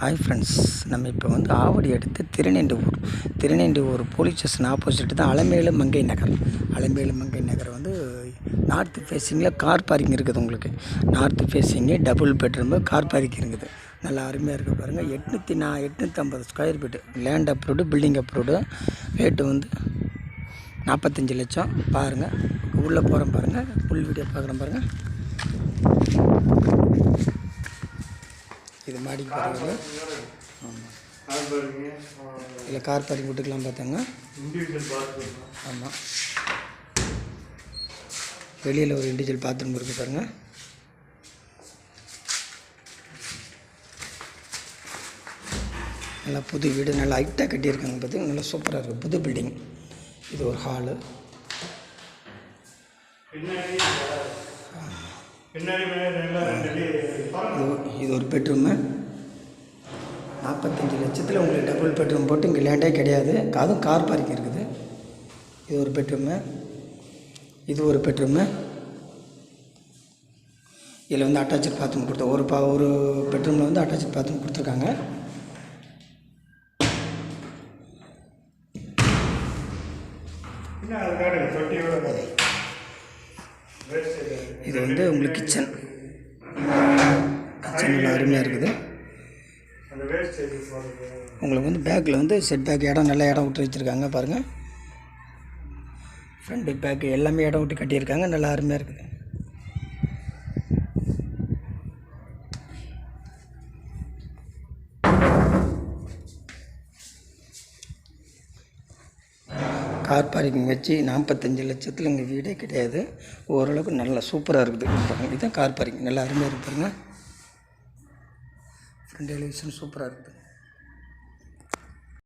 Hi friends நம்ம இப்போ வந்து ஆவடி அடுத்து Tirunindravur. Tirunindravur police station opposite தான் அலமேலு மங்கை நகர். அலமேலு மங்கை நகர் வந்து நார்த் ஃபேஸிங்கில் கார் பார்க்கிங் இருக்குது உங்களுக்கு. North facing double bedroom car parking இருக்குது. நல்லா அருமையாக இருக்குது பாருங்கள் எட்நூற்றி நான் எட்நூற்றம்பது square feet land approved building approved rate வந்து நாற்பத்தஞ்சு லட்சம். பாருங்கள் உள்ளே போகிறோம் பாருங்கள் ஃபுல் வீடியோ பார்க்குறோம் பாருங்கள் மாடிக்கு பாருங்க ஆமாம் இல்லை கார் பார்க்கிங் விட்டுக்கலாம் பார்த்தாங்க. ஆமாம் வெளியில் ஒரு இண்டிவிஜுவல் பாத்ரூம் இருக்குது பாருங்கள் நல்லா புது வீடு நல்லா ஹைட்டாக கட்டியிருக்காங்க பார்த்தீங்கன்னா நல்லா சூப்பராக இருக்குது புது பில்டிங் இது ஒரு ஹாலு பின்னாடி ஒரு பெட்ரூமு நாற்பத்தஞ்சு லட்சத்தில் உங்களுக்கு டபுள் பெட்ரூம் போட்டு இங்கே லேண்டே கிடையாது. அதுவும் கார் பார்க்கிங் இருக்குது. இது ஒரு பெட்ரூமு இது ஒரு பெட்ரூமு இதில் வந்து அட்டாச்சு பாத்ரூம் கொடுத்த ஒரு பா ஒரு பெட்ரூமில் வந்து அட்டாச்சு பாத்ரூம் கொடுத்துருக்காங்க. இது வந்து உங்களுக்கு கிச்சன் கிச்சன் நல்லா அருமையாக இருக்குது. உங்களுக்கு வந்து பேக்கில் வந்து செட் பேக் இடம் நல்ல இடம் விட்டு வச்சுருக்காங்க பாருங்கள் ஃப்ரண்ட் பேக் எல்லாமே இடம் விட்டு கட்டியிருக்காங்க நல்லா அருமையாக இருக்குது. கார் பார்க்கிங் வச்சு நாற்பத்தஞ்சு லட்சத்தில் எங்கள் வீடே கிடையாது. ஓரளவுக்கு நல்லா சூப்பராக இருக்குது. பாருங்க இதுதான் கார் பார்க்கிங் நல்லா அருமையாக இருக்கு ரெண்டு எலிவேஷன் சூப்பராக இருக்குது